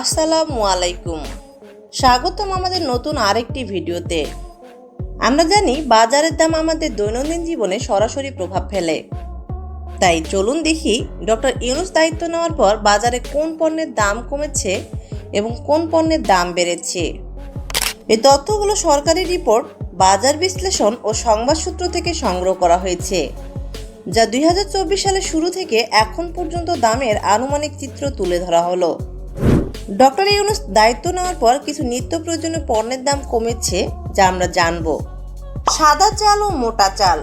আসসালামু আলাইকুম। স্বাগতম আমাদের নতুন আরেকটি ভিডিওতে। আমরা জানি বাজারের দাম আমাদের দৈনন্দিন জীবনে সরাসরি প্রভাব ফেলে। তাই চলুন দেখি ডক্টর ইউনুস দায়িত্ব নেওয়ার পর বাজারে কোন পণ্যের দাম কমেছে এবং কোন পণ্যের দাম বেড়েছে। এই তথ্যগুলো সরকারি রিপোর্ট, বাজার বিশ্লেষণ ও সংবাদ সূত্র থেকে সংগ্রহ করা হয়েছে, যা দুই হাজার চব্বিশ সালের শুরু থেকে এখন পর্যন্ত দামের আনুমানিক চিত্র তুলে ধরা হলো। ডক্টর ইউনুস দায়িত্ব নেওয়ার পর কিছু নিত্য প্রয়োজনীয় পণ্যের দাম কমেছে, যা আমরা জানব। সাদা চাল ও মোটা চাল।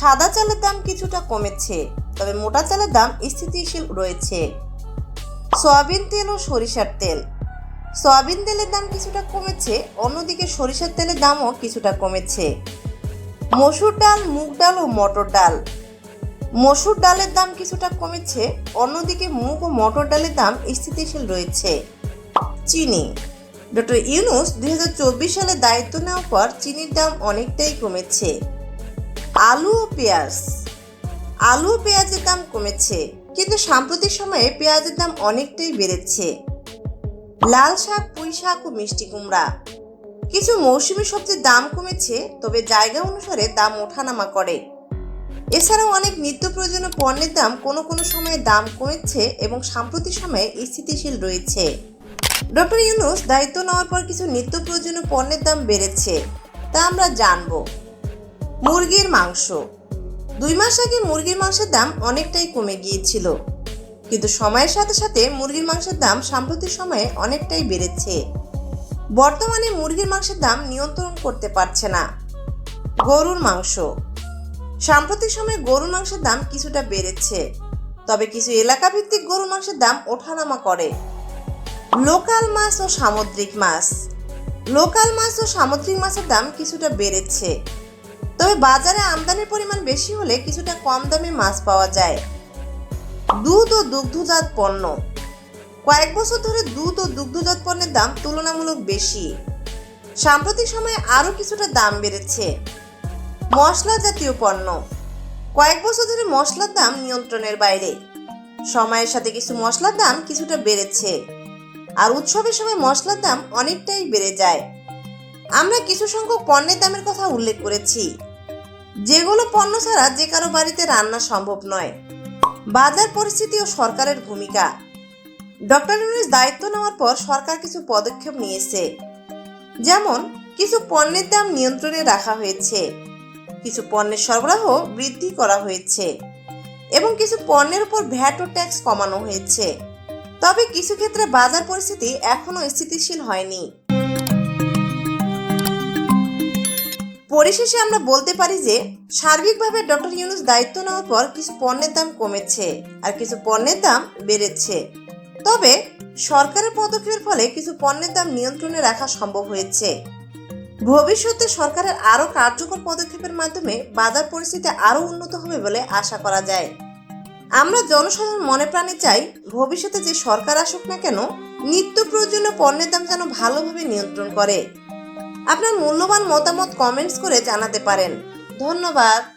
সাদা চালের দাম কিছুটা কমেছে, তবে মোটা চালের দাম স্থিতিশীল রয়েছে। সয়াবিন তেল ও সরিষার তেল। সয়াবিন তেলের দাম কিছুটা কমেছে, অন্যদিকে সরিষার তেলের দামও কিছুটা কমেছে। মসুর ডাল, মুগ ডাল ও মটর ডাল। মসুর ডালের দাম কিছুটা কমেছে, অন্যদিকে মুগ ও মটর ডালের দাম স্থিতিশীল রয়েছে। চিনি। ডক্টর ইউনুস দুই হাজার চব্বিশ সালে দায়িত্ব নেওয়ার পর চিনির দাম অনেকটাই কমেছে। আলু ও পেঁয়াজ। আলু ও পেঁয়াজের দাম কমেছে, কিন্তু সাম্প্রতিক সময়ে পেঁয়াজের দাম অনেকটাই বেড়েছে। লাল শাক, পুঁই শাক ও মিষ্টি কুমড়া। কিছু মৌসুমী সবজির দাম কমেছে, তবে জায়গা অনুসারে দাম ওঠানামা করে। এছাড়াও অনেক নিত্য প্রয়োজনীয় পণ্যের দাম কোনো কোনো সময়ে দাম কমেছে এবং সাম্প্রতিক সময়ে স্থিতিশীল রয়েছে। ডক্টর ইউনুস দায়িত্ব নেওয়ার পর কিছু নিত্য প্রয়োজনীয় পণ্যের দাম বেড়েছে, তা আমরা জানব। মুরগির মাংস। দুই মাস আগে মুরগির মাংসের দাম অনেকটাই কমে গিয়েছিল, কিন্তু সময়ের সাথে সাথে মুরগির মাংসের দাম সাম্প্রতিক সময়ে অনেকটাই বেড়েছে। বর্তমানে মুরগির মাংসের দাম নিয়ন্ত্রণ করতে পারছে না। গরুর মাংস। সাম্প্রতিক সময়ে গরুর মাংসের দাম কিছুটা বেড়েছে। তবে কিছু এলাকা ভিত্তিক গরুর মাংসের দাম ওঠানামা করে। লোকাল মাছ ও সামুদ্রিক মাছ। লোকাল মাছ ও সামুদ্রিক মাছের দাম কিছুটা বেড়েছে। তবে বাজারে আমদানির পরিমাণ বেশি হলে কিছুটা কম দামে মাছ পাওয়া যায়। দুধ ও দুগ্ধজাত পণ্য। কয়েক বছর ধরে দুধ ও দুগ্ধজাত পণ্যের দাম তুলনামূলক বেশি। সাম্প্রতিক সময়ে আরও কিছুটা দাম বেড়েছে। মশলা জাতীয় পণ্য। কয়েক বছর ধরে মশলার দাম নিয়ন্ত্রণের বাইরে। সময়ের সাথে কিছু মশলার দাম কিছুটা বেড়েছে। আর উৎসবের সময় মশলার দাম অনেকটাই বেড়ে যায়। আমরা কিছু সংখ্যক পণ্যের দামের কথা উল্লেখ করেছি। যেগুলো পণ্য ছাড়া যে কারও বাড়িতে রান্না সম্ভব নয়। বাজার পরিস্থিতি ও সরকারের ভূমিকা। ডক্টর ইউনুস দায়িত্ব নেওয়ার পর সরকার কিছু পদক্ষেপ নিয়েছে। যেমন, কিছু পণ্যের দাম নিয়ন্ত্রণে রাখা হয়েছে। কিছু পণ্যের সরবরাহ বৃদ্ধি করা হয়েছে এবং কিছু পণ্যের উপর ভ্যাট ও ট্যাক্স কমানো হয়েছে। তবে কিছু ক্ষেত্রে বাজার পরিস্থিতি এখনও স্থিতিশীল হয়নি। পরিশেষে আমরা বলতে পারি যে, সার্বিকভাবে ডক্টর ইউনুস দায়িত্ব নেওয়ার পর কিছু পণ্যের দাম কমেছে আর কিছু পণ্যের দাম বেড়েছে। তবে সরকারের পদক্ষেপের ফলে কিছু পণ্যের দাম নিয়ন্ত্রণে রাখা সম্ভব হয়েছে। ভবিষ্যতে সরকারের আরও কার্যকর পদক্ষেপের মাধ্যমে বাজার পরিস্থিতি আরও উন্নত হবে বলে আশা করা যায়। আমরা জনসাধারণ মনে প্রাণে চাই ভবিষ্যতে যে সরকার আসুক না কেন, নিত্য প্রয়োজনীয় পণ্যের দাম যেন ভালোভাবে নিয়ন্ত্রণ করে। আপনার মূল্যবান মতামত কমেন্টস করে জানাতে পারেন। ধন্যবাদ।